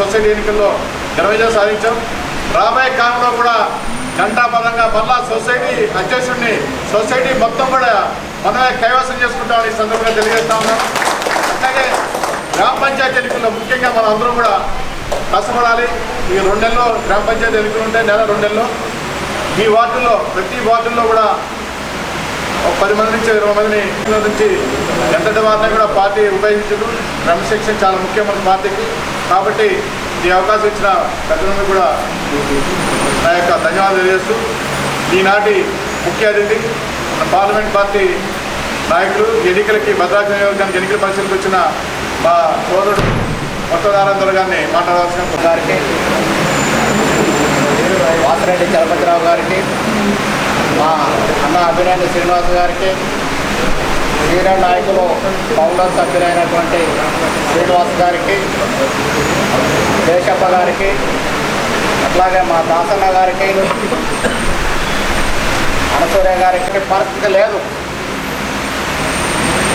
Society ఎన్నికల్లో ఘన విజయం సాధించాం. రాబోయే కాలంలో కూడా ఘంటాపదంగా మళ్ళా సొసైటీ అధ్యక్షుడిని సొసైటీ మొత్తం కూడా మనమే కైవసం చేసుకుంటామని ఈ సందర్భంగా తెలియజేస్తా ఉన్నాం. అట్లాగే గ్రామ పంచాయతీ ఎన్నికల్లో ముఖ్యంగా మనం అందరూ కూడా కష్టపడాలి. ఈ రెండెల్లో గ్రామ పంచాయతీ ఎన్నికలు ఉంటాయి నెల రెండెల్లో ఈ వార్డుల్లో ప్రతి వార్డుల్లో కూడా ఒక పది మంది నుంచి ఇరవై మందిని నుంచి ఎంతటి వారిని కూడా పార్టీ ఉపయోగించదు. క్రమశిక్షణ చాలా ముఖ్యమైన పార్టీకి. కాబట్టి ఈ అవకాశం ఇచ్చిన పెద్దలందరూ కూడా నా యొక్క ధన్యవాదాలు తెలియజేస్తూ ఈనాటి ముఖ్య అతిథి మన పార్లమెంట్ పార్టీ నాయకులు ఎన్నికలకి భద్రాచల నియోజకవర్గానికి ఎన్నికల పరిస్థితికి వచ్చిన మా సోదరుడు మొత్తదారందరూ గారిని మాట్లాడవలసిన గారికి వాసిరెడ్డి చలపతిరావు గారికి మా అన్న అభిరాణి శ్రీనివాస్ గారికి వీర నాయకులు ఫౌండర్ సభ్యులైనటువంటి శ్రీనివాస్ గారికి దేశప్ప గారికి అట్లాగే మా దాసన్న గారికి అనసూర్య గారికి పరిస్థితి లేదు.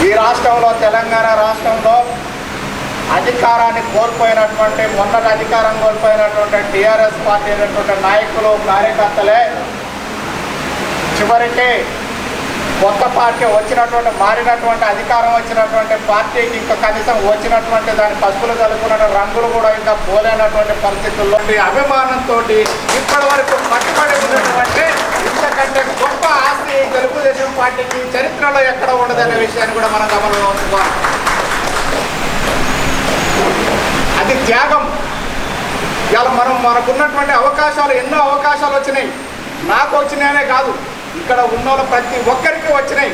ఈ రాష్ట్రంలో తెలంగాణ రాష్ట్రంలో అధికారాన్ని కోల్పోయినటువంటి మొన్నటి అధికారం కోల్పోయినటువంటి టీఆర్ఎస్ పార్టీ అయినటువంటి నాయకులు కార్యకర్తలే చివరికి కొత్త పార్టీ వచ్చినటువంటి మారినటువంటి అధికారం వచ్చినటువంటి పార్టీకి ఇంకా కనీసం వచ్చినటువంటి దాని పసుపులు కలుపుకున్న రంగులు కూడా ఇంకా పోలేనటువంటి పరిస్థితుల్లో అభిమానంతో ఇప్పటి వరకు పట్టుబడి ఉన్నటువంటి ఇంతకంటే గొప్ప ఆస్తి తెలుగుదేశం పార్టీకి చరిత్రలో ఎక్కడ ఉండదనే విషయాన్ని కూడా మనం గమనంలో ఉంచుకోవాలి అది త్యాగం. ఇలా మనం మనకున్నటువంటి అవకాశాలు ఎన్నో అవకాశాలు వచ్చినాయి. నాకు వచ్చినాయనే కాదు. ఇక్కడ ఉన్న వాళ్ళు ప్రతి ఒక్కరికి వచ్చినాయి.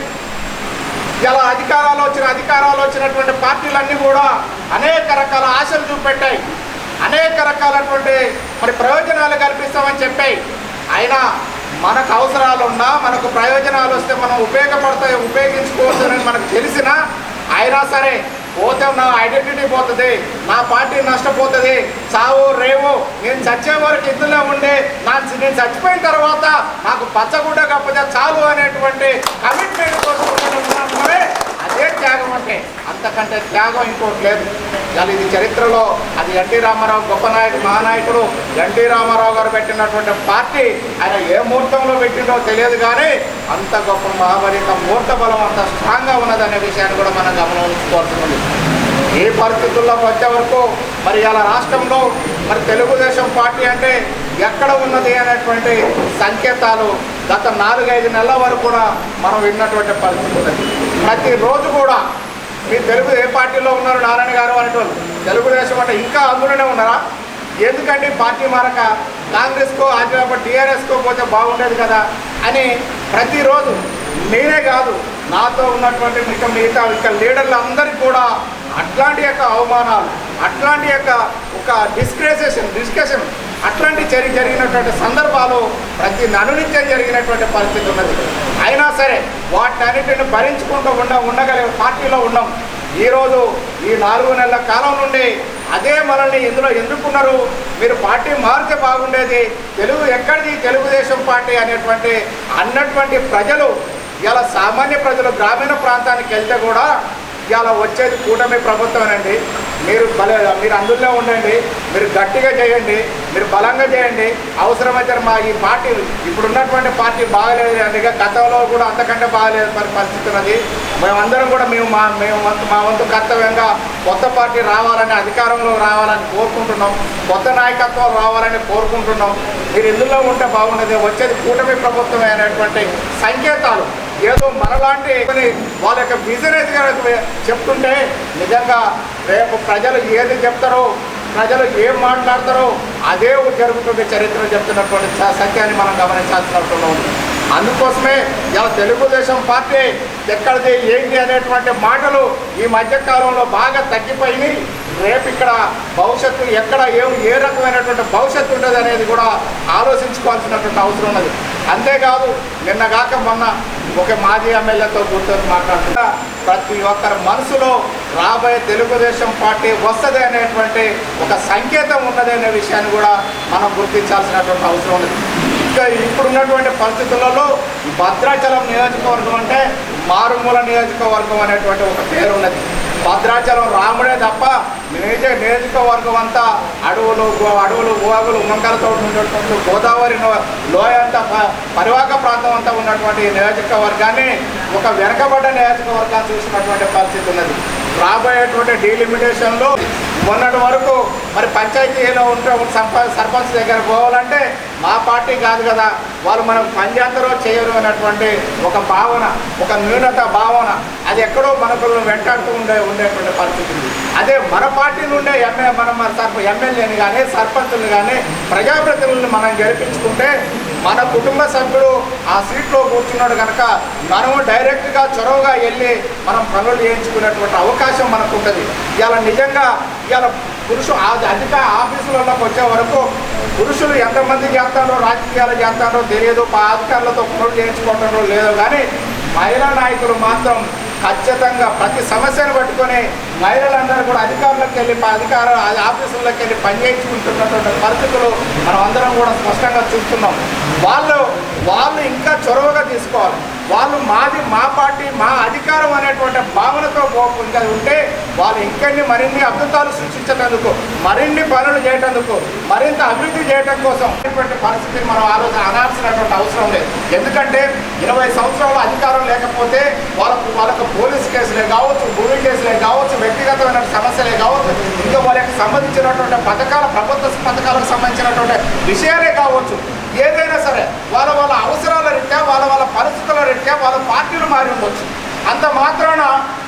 ఇలా అధికారాలు వచ్చిన అధికారాలు వచ్చినటువంటి పార్టీలన్నీ కూడా అనేక రకాల ఆశలు చూపెట్టాయి. అనేక రకాలటువంటి మరి ప్రయోజనాలు కల్పిస్తామని చెప్పాయి. అయినా మనకు అవసరాలు ఉన్నా మనకు ప్రయోజనాలు వస్తే మనం ఉపయోగపడతాయి ఉపయోగించుకోవచ్చని మనకు తెలిసినా అయినా సరే పోతే నా ఐడెంటిటీ పోతుంది నా పార్టీ నష్టపోతుంది. చావు రేవు నేను చచ్చే వరకు ఇందులో ఉండే నా నేను చచ్చిపోయిన తర్వాత నాకు పచ్చగుడ్డ కాకపోతే చాలు అనేటువంటి కమిట్మెంట్ కోసం అదే త్యాగం అంటే. అంతకంటే త్యాగం ఇంకోటి లేదు. అది ఇది చరిత్రలో అది ఎన్టీ రామారావు గొప్ప నాయకుడు మహానాయకుడు. ఎన్టీ రామారావు గారు పెట్టినటువంటి పార్టీ ఆయన ఏ ముహూర్తంలో పెట్టిండో తెలియదు కానీ అంత గొప్ప మహాబలిత ముహూర్త బలం అంత స్ట్రాంగ్గా ఉన్నదనే విషయాన్ని కూడా మనం గమనించుకోవాల్సింది. ఏ పరిస్థితుల్లో వచ్చే వరకు మరి ఇలా రాష్ట్రంలో మరి తెలుగుదేశం పార్టీ అంటే ఎక్కడ ఉన్నది అనేటువంటి సంకేతాలు గత నాలుగైదు నెలల వరకు కూడా మనం విన్నటువంటి పరిస్థితి ఉన్నది. ప్రతిరోజు కూడా మీరు తెలుగు ఏ పార్టీలో ఉన్నారు నారాయణ గారు అనేటువంటి తెలుగుదేశం అంటే ఇంకా అందులోనే ఉన్నారా? ఎందుకంటే పార్టీ మారక? కాంగ్రెస్కో ఆదిలాబాద్ టీఆర్ఎస్కో పోతే బాగుండేది కదా అని ప్రతిరోజు నేనే కాదు నాతో ఉన్నటువంటి మిగతా మిగతా ఇంకా లీడర్లు అందరికీ కూడా అట్లాంటి యొక్క అవమానాలు అట్లాంటి యొక్క ఒక డిస్క్రేసేషన్ డిస్కషన్ అట్లాంటి జరిగి జరిగినటువంటి సందర్భాలు ప్రతి ననునిత్యం జరిగినటువంటి పరిస్థితి ఉన్నది. అయినా సరే వాటన్నిటిని భరించుకుంటూ ఉండ ఉండగలిగే పార్టీలో ఉన్నాం ఈరోజు ఈ నాలుగు నెలల కాలం నుండి అదే మనల్ని ఇందులో ఎందుకున్నారు? మీరు పార్టీ మారితే బాగుండేది. తెలుగు ఎక్కడిది? తెలుగుదేశం పార్టీ అనేటువంటి అన్నటువంటి ప్రజలు ఇలా సామాన్య ప్రజలు గ్రామీణ ప్రాంతానికి వెళ్తే కూడా ఇలా వచ్చేది కూటమి ప్రభుత్వమేనండి. మీరు బల మీరు అందులో ఉండండి మీరు గట్టిగా చేయండి మీరు బలంగా చేయండి. అవసరమైతే మా ఈ పార్టీ ఇప్పుడున్నటువంటి పార్టీ బాగలేదు అండి గతంలో కూడా అంతకంటే బాగలేదు మరి పరిస్థితి ఉన్నది. మేమందరం కూడా మేము మా మేము మా వంతు కర్తవ్యంగా కొత్త పార్టీ రావాలని అధికారంలో రావాలని కోరుకుంటున్నాం. కొత్త నాయకత్వం రావాలని కోరుకుంటున్నాం. మీరు ఇందులో ఉంటే బాగుండేది. వచ్చేది కూటమి ప్రభుత్వం అనేటువంటి సంకేతాలు. ఏదో మనలాంటి వాళ్ళ యొక్క బిజినెస్ చెప్తుంటే నిజంగా రేపు ప్రజలు ఏది చెప్తారో ప్రజలు ఏం మాట్లాడతారో అదే జరుగుతుంది చరిత్ర చెప్తున్నటువంటి సత్యాన్ని మనం గమనించాల్సినటువంటి ఉంది. అందుకోసమే ఇలా తెలుగుదేశం పార్టీ ఎక్కడిది ఏంటి అనేటువంటి మాటలు ఈ మధ్య కాలంలో బాగా తగ్గిపోయి రేపు ఇక్కడ భవిష్యత్తు ఎక్కడ ఏం ఏ రకమైనటువంటి భవిష్యత్తు ఉంటుంది అనేది కూడా ఆలోచించుకోవాల్సినటువంటి అవసరం ఉన్నది. అంతేకాదు నిన్నగాక మొన్న ఒక మాజీ ఎమ్మెల్యేతో కూర్చొని మాట్లాడుతున్నా. ప్రతి ఒక్కరి మనసులో రాబోయే తెలుగుదేశం పార్టీ వస్తుంది అనేటువంటి ఒక సంకేతం ఉన్నది అనే విషయాన్ని కూడా మనం గుర్తించాల్సినటువంటి అవసరం ఉంది ఇంకా ఇప్పుడున్నటువంటి పరిస్థితులలో భద్రాచలం నియోజకవర్గం అంటే మారుమూల నియోజకవర్గం అనేటువంటి ఒక పేరు ఉన్నది భద్రాచలం రాముడే తప్ప నియోజ నియోజకవర్గం అంతా అడవులు అడవులు గోగులు మంగళతో ఉన్నటువంటి గోదావరి లోయ అంతా ప- పరివాహక ప్రాంతం అంతా ఉన్నటువంటి నియోజకవర్గాన్ని ఒక వెనకబడ్డ నియోజకవర్గాన్ని చూసినటువంటి పరిస్థితి ఉన్నది. రాబోయేటువంటి డీలిమిటేషన్లో మొన్నటి వరకు మరి పంచాయతీలో ఉంటే సర్పంచ్ దగ్గర పోవాలంటే మా పార్టీ కాదు కదా. వాళ్ళు మనం పనిచేస్తారో చేయరు అన్నటువంటి ఒక భావన ఒక న్యూనత భావన. అది ఎక్కడో మనకు వెంటాడుతూ ఉండే ఉండేటువంటి పరిస్థితి అదే మన పార్టీ నుండే ఎంఏ మన సర్ప ఎమ్మెల్యేని కానీ సర్పంచులు కానీ ప్రజాప్రతినిధులను మనం గెలిపించుకుంటే మన కుటుంబ సభ్యుడు ఆ సీట్లో కూర్చున్నాడు కనుక మనము డైరెక్ట్గా చొరవగా వెళ్ళి మనం పనులు చేయించుకునేటువంటి అవకాశం మనకు ఉంటుంది ఇవాళ నిజంగా ఇవాళ పురుషు అధిక ఆఫీసులలోకి వచ్చే వరకు పురుషులు ఎంతమంది చేస్తారో రాజకీయాలు చేస్తారో తెలియదు. అధికారులతో పనులు చేయించుకుంటారో లేదో కానీ మహిళా నాయకులు మాత్రం ఖచ్చితంగా ప్రతి సమస్యను పట్టుకొని మహిళలందరూ కూడా అధికారులకు వెళ్ళి అధికార ఆ- వెళ్ళి పనిచేయించుకుంటున్నటువంటి పరిస్థితులు మనం అందరం కూడా స్పష్టంగా చూస్తున్నాం. వాళ్ళు వాళ్ళు ఇంకా చొరవగా తీసుకోవాలి. వాళ్ళు మాది మా పార్టీ మా అధికారం అనేటువంటి భావనతో పో- ఇంకా ఉంటే వాళ్ళు ఇంకెన్ని మరిన్ని అద్భుతాలు సృష్టించేందుకు మరిన్ని పనులు చేయటందుకు మరింత అభివృద్ధి చేయటం కోసం పరిస్థితిని మనం ఆలోచన అనాల్సినటువంటి అవసరం లేదు. ఎందుకంటే ఇరవై సంవత్సరాల అధికారం లేకపోతే వాళ్ళకు వాళ్ళకు పోలీస్ కేసులే కావచ్చు భూమి కేసులే కావచ్చు వ్యక్తిగతమైన సమస్యలే కావచ్చు ఇంకా వాళ్ళకి సంబంధించినటువంటి పథకాల ప్రభుత్వ పథకాలకు సంబంధించినటువంటి విషయాలే కావచ్చు. ఏదైనా సరే వాళ్ళ వాళ్ళ అవసరాల రీత్యా వాళ్ళ వాళ్ళ పరిస్థితుల రీత్యా వాళ్ళ పార్టీలు మారి ఉండొచ్చు. అంత మాత్రాన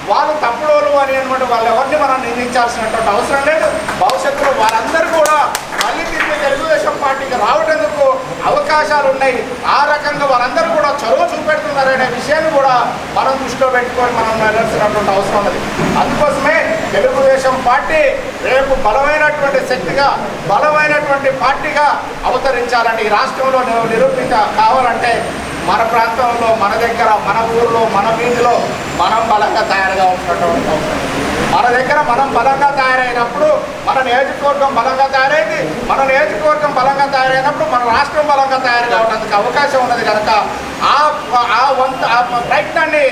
వాళ్ళు తప్పుడు అని అనమాట వాళ్ళు ఎవరిని మనం నిందించాల్సినటువంటి అవసరం లేదు. భవిష్యత్తులో వారందరూ కూడా మళ్ళీ తిరిగి తెలుగుదేశం పార్టీకి రావటందుకు అవకాశాలు ఉన్నాయి. ఆ రకంగా వారందరూ కూడా చొరవ చూపెడుతున్నారనే విషయాన్ని కూడా మనం దృష్టిలో పెట్టుకొని మనం వెళ్ళాల్సినటువంటి అవసరం ఉన్నది. అందుకోసమే తెలుగుదేశం పార్టీ రేపు బలమైనటువంటి శక్తిగా బలమైనటువంటి పార్టీగా అవతరించాలని ఈ రాష్ట్రంలో నిరూపిత కావాలంటే మన ప్రాంతంలో మన దగ్గర మన ఊర్లో మన వీధిలో మనం బలంగా తయారుగా ఉంటున్నటువంటి అవసరం మన దగ్గర మనం బలంగా తయారైనప్పుడు మన నియోజకవర్గం బలంగా తయారైంది. మన నియోజకవర్గం బలంగా తయారైనప్పుడు మన రాష్ట్రం బలంగా తయారు కావడానికి అవకాశం ఉన్నది కనుక ఆ ఆ వంత ఆ ప్రయత్నాన్ని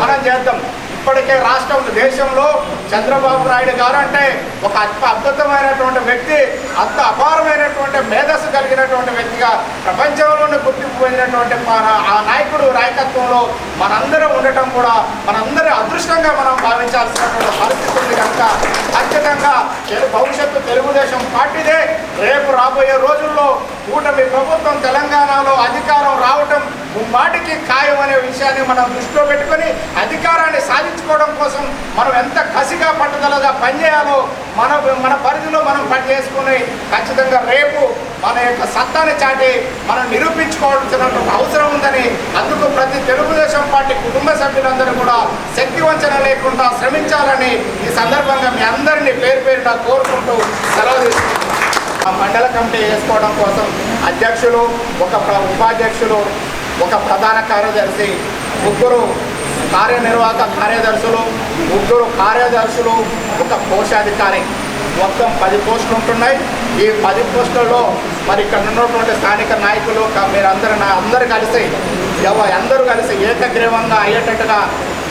మనం చేద్దాం. ఇప్పటికే రాష్ట్రం దేశంలో చంద్రబాబు నాయుడు గారు అంటే ఒక అద్భుతమైనటువంటి వ్యక్తి అంత అపారమైనటువంటి మేధస్సు కలిగినటువంటి వ్యక్తిగా ప్రపంచంలోనే గుర్తింపు పొందినటువంటి మన ఆ నాయకుడు నాయకత్వంలో మనందరం ఉండటం కూడా మనందరి అదృష్టంగా మనం భావించాల్సినటువంటి పరిస్థితి ఉంది కనుక ఖచ్చితంగా భవిష్యత్తు తెలుగుదేశం పార్టీదే. రేపు రాబోయే రోజు రోజుల్లో కూటమి ప్రభుత్వం తెలంగాణలో అధికారం రావటం మాటికి ఖాయం అనే విషయాన్ని మనం దృష్టిలో పెట్టుకొని అధికారాన్ని సాధించుకోవడం కోసం మనం ఎంత కసిగా పట్టుదలగా పనిచేయాలో మన మన పరిధిలో మనం పని చేసుకుని ఖచ్చితంగా రేపు మన యొక్క సత్తాని చాటి మనం నిరూపించుకోవాల్సినటువంటి అవసరం ఉందని అందుకు ప్రతి తెలుగుదేశం పార్టీ కుటుంబ సభ్యులందరూ కూడా శక్తి వంచన లేకుండా శ్రమించాలని ఈ సందర్భంగా మీ అందరినీ పేరు పేరున కోరుకుంటూ సెలవు తీసుకుంటున్నాను. మండల కమిటీ వేసుకోవడం కోసం అధ్యక్షులు ఒక ఉపాధ్యక్షులు ఒక ప్రధాన కార్యదర్శి ముగ్గురు కార్యనిర్వాహక కార్యదర్శులు ముగ్గురు కార్యదర్శులు ఒక కోశాధికారి. మొత్తం పది పోస్టులు ఉంటున్నాయి. ఈ పది పోస్టులలో మరి ఇక్కడ ఉన్నటువంటి స్థానిక నాయకులు మీరందరూ నా అందరూ కలిసి ఎవ అందరూ కలిసి ఏకగ్రీవంగా అయ్యేటట్టుగా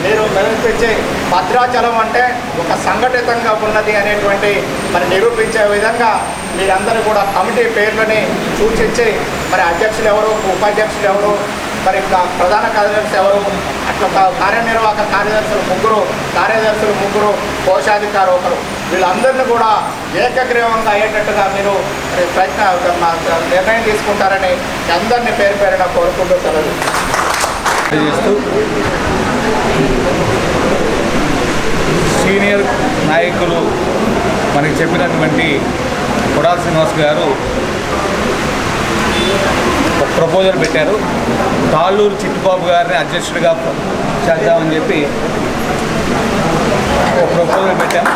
మీరు నిరూపించే భద్రాచలం అంటే ఒక సంఘటితంగా ఉన్నది అనేటువంటి మరి నిరూపించే విధంగా మీరందరూ కూడా కమిటీ పేర్లని సూచించి మరి అధ్యక్షులు ఎవరు ఉపాధ్యక్షులు ఎవరు మరి ప్రధాన కార్యదర్శి ఎవరు అట్లా కార్యనిర్వాహక కార్యదర్శులు ముగ్గురు కార్యదర్శులు ముగ్గురు కోశాధికారి ఒకరు. వీళ్ళందరినీ కూడా ఏకగ్రీవంగా అయ్యేటట్టుగా మీరు ప్రయత్న నిర్ణయం తీసుకుంటారని అందరినీ పేరు పేరున కోరుకుంటూ తెలియదు చేస్తూ సీనియర్ నాయకులు మనకి చెప్పినటువంటి కొడాల శ్రీనివాస్ గారు ఒక ప్రపోజల్ పెట్టారు. తాళ్ళూరు చిట్టుబాబు గారిని అధ్యక్షుడిగా చేద్దామని చెప్పి ఒక ప్రపోజల్ పెట్టాం.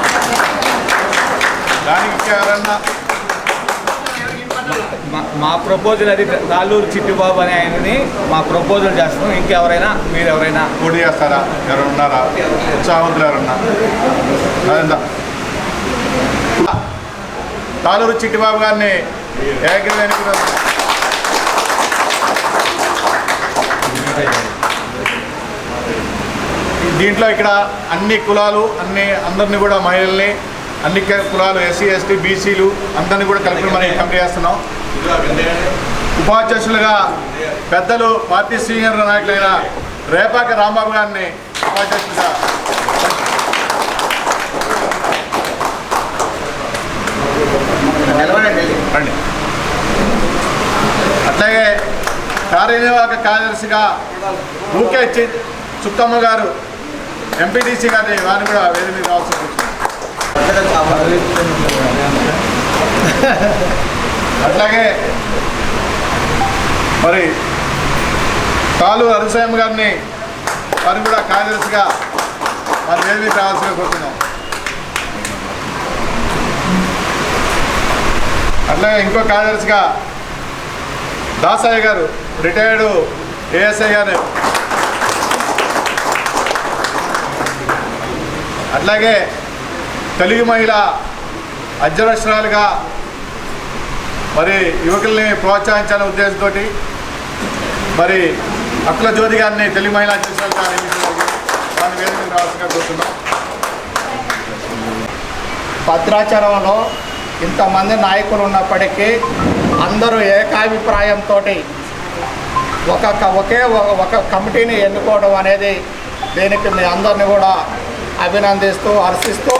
దానికి ఎవరన్నా మా- ప్రపోజల్ అది తాళ్ళూరు చిట్టిబాబు అనే ఆయనని మా ప్రపోజల్ చేస్తున్నాం. ఇంకెవరైనా మీరు ఎవరైనా పోటీ చేస్తారా ఎవరు ఉన్నారా ఉత్సాహవంతులు ఎవరన్నా అదంతా తాలూరు చిట్టిబాబు గారిని ఏకగ్రీవమైన దీంట్లో ఇక్కడ అన్ని కులాలు అన్ని అందరినీ కూడా మహిళల్ని అన్ని కులాలు ఎస్సీ ఎస్టీ బీసీలు అందరినీ కూడా కలిపి మనం ఈ చేస్తున్నాం. ఉపాధ్యక్షులుగా పెద్దలు పార్టీ సీనియర్ నాయకులైన రేపాక రాంబాబు గారిని ఉపాధ్యక్షులుగా రండి. అట్లాగే కార్యనిర్వాహక కార్యదర్శిగా ఊకే చి- చుక్కమ్మ గారు ఎంపీటీసీ గారిని వారిని కూడా వేదిక మీద రావాల్సి వచ్చింది అట్లాగే మరి కాలు అరుసాయం గారిని వారు కూడా కార్యదర్శిగా వారి ఏది రావాల్సిందిగా కోరుతున్నాం. అట్లాగే ఇంకో కార్యదర్శిగా దాసయ్య గారు రిటైర్డ్ ఏఎస్ఐ గారు అట్లాగే తెలుగు మహిళ అధ్యక్షురాలుగా మరి యువకుల్ని ప్రోత్సహించాలనే ఉద్దేశంతో మరి అక్కుల జ్యోతి గారిని తెలుగు మహిళా అధ్యక్షులు దాని వేదిక రావాల్సిందిగా భద్రాచలంలో ఇంతమంది నాయకులు ఉన్నప్పటికీ అందరూ ఏకాభిప్రాయంతో ఒక క- ఒకే ఒక- ఒక కమిటీని ఎన్నుకోవడం అనేది దీనికి మీ అందరిని కూడా అభినందిస్తూ హర్షిస్తూ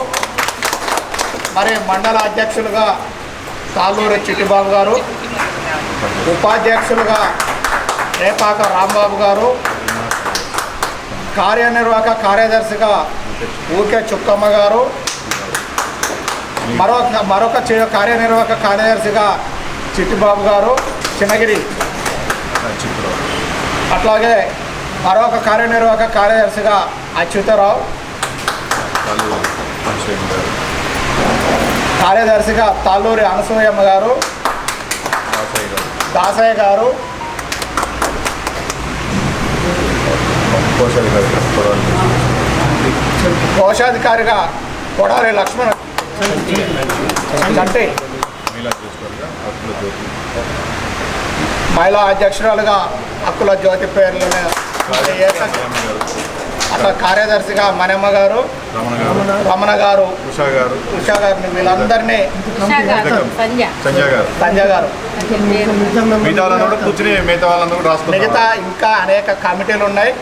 మరి మండల అధ్యక్షులుగా తాళ్ళూరి చిట్టిబాబు గారు ఉపాధ్యక్షులుగా రేపాక రాంబాబు గారు కార్యనిర్వాహక కార్యదర్శిగా ఊకే చుక్కమ్మ గారు మరొక మరొక కార్యనిర్వాహక కార్యదర్శిగా చిట్టిబాబు గారు చిన్నగిరి. అట్లాగే మరొక కార్యనిర్వాహక కార్యదర్శిగా అచ్యుతరావు. కార్యదర్శిగా తాళ్ళూరి అనసూయమ్మ గారు దాసయ్య గారు కోశాధికారిగా కొడారి లక్ష్మణ్ అంటే మహిళా అధ్యక్షురాలుగా హక్కుల జ్యోతి పేర్లను కార్యదర్శిగా మనమ్మ గారు రమణ గారు ఉషా గారు ఉషా గారిని వీళ్ళందరినీ సంజయ్ గారు సంజయ్ గారు. మిగతా ఇంకా అనేక కమిటీలు ఉన్నాయి.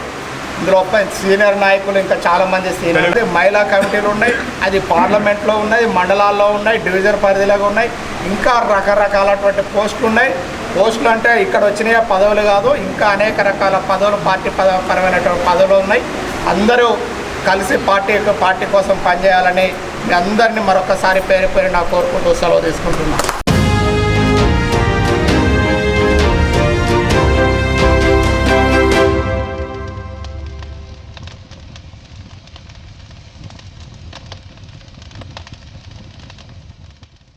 ఇందులో సీనియర్ నాయకులు ఇంకా చాలా మంది సీనియర్ మహిళా కమిటీలు ఉన్నాయి. అది పార్లమెంట్లో ఉన్నాయి మండలాల్లో ఉన్నాయి డివిజన్ పరిధిలో ఉన్నాయి. ఇంకా రకరకాలటువంటి పోస్టులు ఉన్నాయి. పోస్టులు అంటే ఇక్కడ వచ్చిన పదవులు కాదు ఇంకా అనేక రకాల పదవులు పార్టీ పదవి పరమైనటువంటి పదవులు ఉన్నాయి. అందరూ కలిసి పార్టీ పార్టీ కోసం పనిచేయాలని మీ అందరినీ మరొకసారి పేరు పేరు నా కోరుకుంటూ సెలవు తీసుకుంటున్నాను.